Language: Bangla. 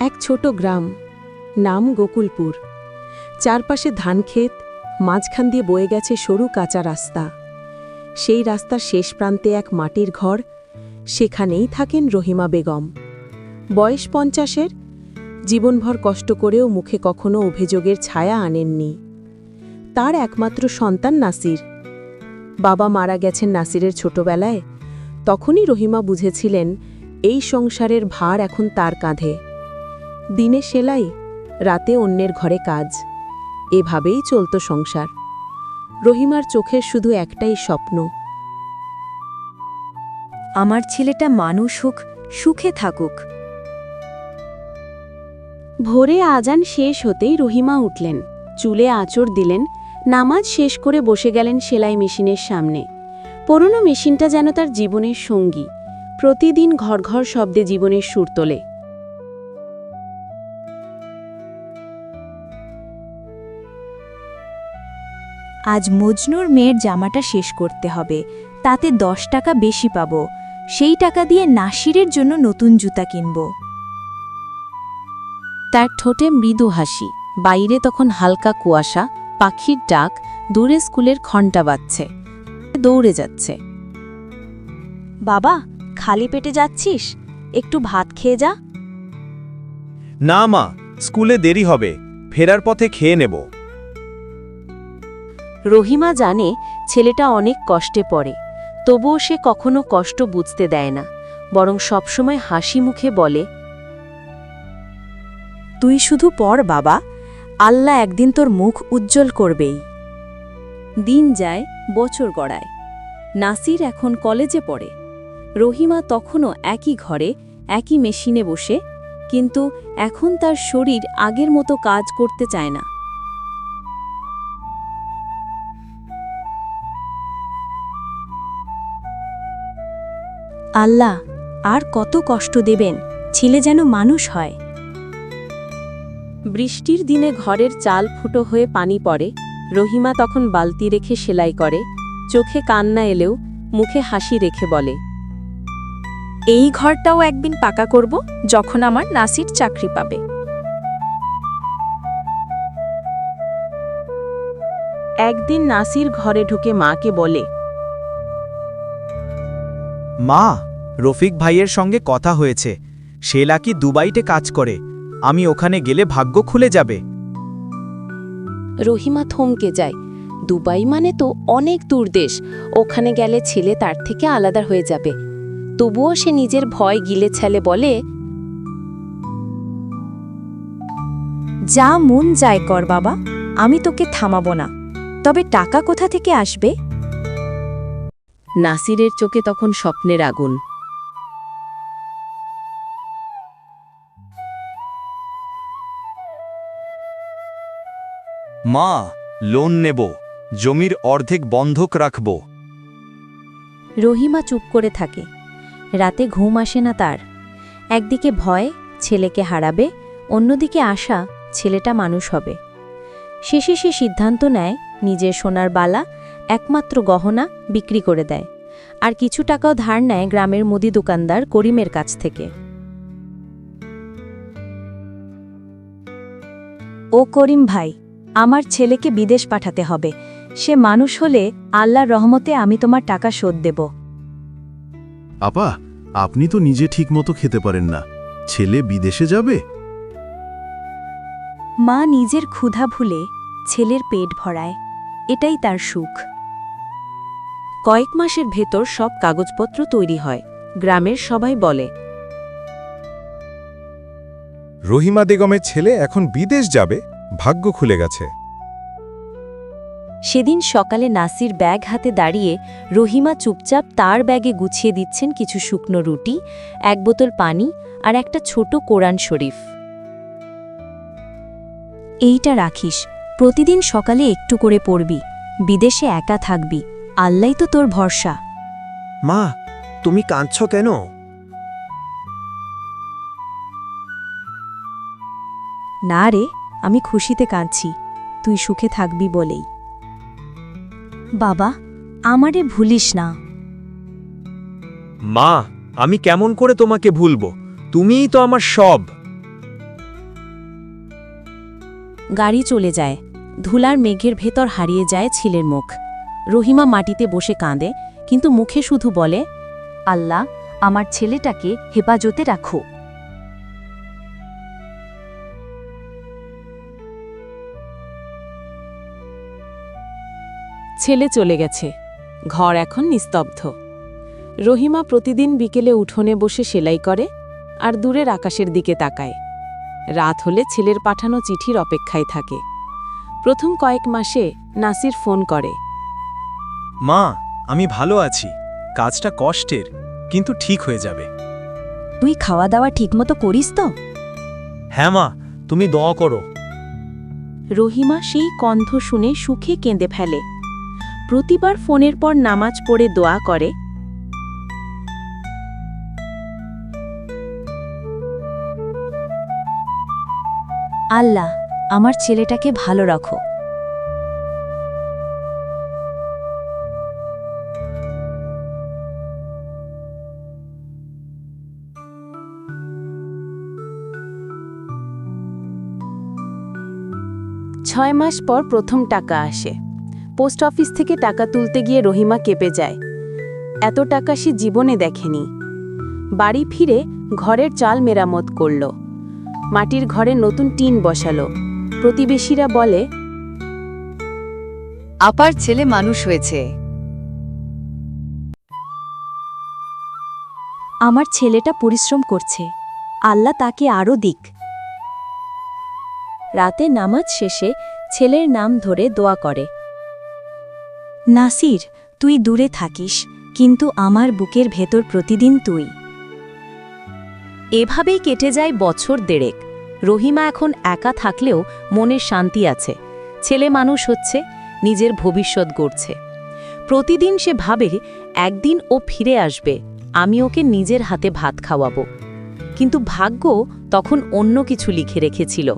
এক ছোট গ্রাম, নাম গোকুলপুর। চারপাশে ধানক্ষেত, মাঝখান দিয়ে বয়ে গেছে সরু কাঁচা রাস্তা। সেই রাস্তার শেষ প্রান্তে এক মাটির ঘর, সেখানেই থাকেন রহিমা বেগম। বয়স পঞ্চাশের, জীবনভর কষ্ট করেও মুখে কখনো অভিযোগের ছায়া আনেননি। তার একমাত্র সন্তান নাসির। বাবা মারা গেছেন নাসিরের ছোটবেলায়, তখনই রহিমা বুঝেছিলেন, এই সংসারের ভার এখন তার কাঁধে। দিনে সেলাই রাতে অন্যের ঘরে কাজ। এভাবেই চলত সংসার। রহিমার চোখের শুধু একটাই স্বপ্ন। আমার ছেলেটা মানুষ হোক সুখে থাকুক। ভোরে আজান শেষ হতেই রহিমা উঠলেন। চুলে আঁচড় দিলেন। নামাজ শেষ করে বসে গেলেন সেলাই মেশিনের সামনে। পুরনো মেশিনটা যেন তার জীবনের সঙ্গী। প্রতিদিন ঘর ঘর শব্দে জীবনের সুর তোলে। আজ মজনুর মেয়ের জামাটা শেষ করতে হবে। তাতে দশ টাকা বেশি পাব। সেই টাকা দিয়ে নাসিরের জন্য নতুন জুতা কিনব। তার ঠোঁটে মৃদু হাসি। বাইরে তখন হালকা কুয়াশা পাখির ডাক দূরে স্কুলের ঘণ্টা বাজছে। দৌড়ে যাচ্ছে। বাবা খালি পেটে যাচ্ছিস? একটু ভাত খেয়ে যা। না মা স্কুলে দেরি হবে। ফেরার পথে খেয়ে নেব। রহিমা জানে ছেলেটা অনেক কষ্টে পড়ে, তবুও সে কখনো কষ্ট বুঝতে দেয় না, বরং সবসময় হাসি মুখে বলে, তুই শুধু পড় বাবা, আল্লাহ একদিন তোর মুখ উজ্জ্বল করবেই। দিন যায়, বছর গড়ায়। নাসির এখন কলেজে পড়ে। রহিমা তখনও একই ঘরে, একই মেশিনে বসে, কিন্তু এখন তার শরীর আগের মতো কাজ করতে চায় না। আল্লাহ আর কত কষ্ট দেবেন, ছেলে যেন মানুষ হয়। বৃষ্টির দিনে ঘরের চাল ফুটো হয়ে পানি পড়ে, রহিমা তখন বালতি রেখে সেলাই করে, চোখে কান্না এলেও মুখে হাসি রেখে বলে, এই ঘরটাও একদিন পাকা করব যখন আমার নাসির চাকরি পাবে। একদিন নাসির ঘরে ঢুকে মাকে বলে মা, রফিক ভাইয়ের সঙ্গে কথা হয়েছে। সে নাকি দুবাইতে কাজ করে। আমি ওখানে গেলে ভাগ্য খুলে যাবে। রহিমা থমকে যায়। দুবাই মানে তো অনেক দূর দেশ। ওখানে গেলে ছেলে তার থেকে আলাদা হয়ে যাবে। তবুও সে নিজের ভয় গিলে ছেলে বলে, যা মন যায় কর বাবা, আমি তোকে থামাবো না। তবে টাকা কোথা থেকে আসবে? নাসিরের চোখে তখন স্বপ্নের আগুন। মা লোন নেব জমির অর্ধেক বন্ধক রাখব। রহিমা চুপ করে থাকে। রাতে ঘুম আসে না তার। একদিকে ভয় ছেলেকে হারাবে অন্যদিকে আশা ছেলেটা মানুষ হবে। শেষে সে সিদ্ধান্ত নেয় নিজের সোনার বালা একমাত্র গহনা বিক্রি করে দেয় আর কিছু টাকাও ধার নেয় গ্রামের মুদি দোকানদার করিমের কাছ থেকে। ও করিম ভাই আমার ছেলেকে বিদেশ পাঠাতে হবে। সে মানুষ হলে আল্লাহর রহমতে আমি তোমার টাকা শোধ দেব। আপা আপনি তো নিজে ঠিকমতো খেতে পারেন না। ছেলে বিদেশে যাবে? মা নিজের ক্ষুধা ভুলে ছেলের পেট ভরায় এটাই তার সুখ। কয়েক মাসের ভেতর সব কাগজপত্র তৈরি হয় গ্রামের সবাই বলে। রহিমা বেগমের ছেলে এখন বিদেশ যাবে ভাগ্য খুলে গেছে। সেদিন সকালে নাসির ব্যাগ হাতে দাঁড়িয়ে রহিমা চুপচাপ তার ব্যাগে গুছিয়ে দিচ্ছেন কিছু শুকনো রুটি এক বোতল পানি আর একটা ছোট কোরআন শরীফ। এইটা রাখিস প্রতিদিন সকালে একটু করে পড়বি বিদেশে একা থাকবি। আল্লাই তো তোর ভরসা। মা তুমি কাঁদছ কেন? না রে আমি খুশিতে কাঁদছি তুই সুখে থাকবি বলেই। বাবা আমারে ভুলিস না। মা আমি কেমন করে তোমাকে ভুলব? তুমিই তো আমার সব। গাড়ি চলে যায় ধুলার মেঘের ভেতর হারিয়ে যায় ছিলের মুখ। রহিমা মাটিতে বসে কাঁদে, কিন্তু মুখে শুধু বলে, আল্লাহ, আমার ছেলেটাকে হেফাজতে রাখো। ছেলে চলে গেছে। ঘর এখন নিস্তব্ধ। রহিমা প্রতিদিন বিকেলে উঠোনে বসে সেলাই করে আর দূরের আকাশের দিকে তাকায়। রাত হলে ছেলের পাঠানো চিঠির অপেক্ষায় থাকে। প্রথম কয়েক মাসে নাসির ফোন করে। মা আমি ভালো আছি। কাজটা কষ্টের কিন্তু ঠিক হয়ে যাবে। তুই খাওয়া দাওয়া ঠিকমতো করিস তো? হ্যাঁ মা তুমি দোয়া করো। রহিমা সেই কণ্ঠ শুনে সুখে কেঁদে ফেলে। প্রতিবার ফোনের পর নামাজ পড়ে দোয়া করে। আল্লাহ আমার ছেলেটাকে ভালো রাখো। ছয় মাস পর প্রথম টাকা আসে। পোস্ট অফিস থেকে টাকা তুলতে গিয়ে রহিমা কেঁপে যায়। এত টাকা সে জীবনে দেখেনি। বাড়ি ফিরে ঘরের চাল মেরামত করল। মাটির ঘরে নতুন টিন বসালো। প্রতিবেশীরা বলে আপার ছেলে মানুষ হয়েছে। আমার ছেলেটা পরিশ্রম করছে। আল্লাহ তাকে আরও দিক। রাতে নামাজ শেষে ছেলের নাম ধরে দোয়া করে। নাসির, তুই দূরে থাকিস, কিন্তু আমার বুকের ভেতর প্রতিদিন তুই। এভাবেই কেটে যায় বছর দেড়েক। রহিমা এখন একা থাকলেও মনের শান্তি আছে। ছেলে মানুষ হচ্ছে, নিজের ভবিষ্যৎ গড়ছে। প্রতিদিন সে ভাবে, একদিন ও ফিরে আসবে, আমি ওকে নিজের হাতে ভাত খাওয়াবো। কিন্তু ভাগ্য তখন অন্য কিছু লিখে রেখেছিল।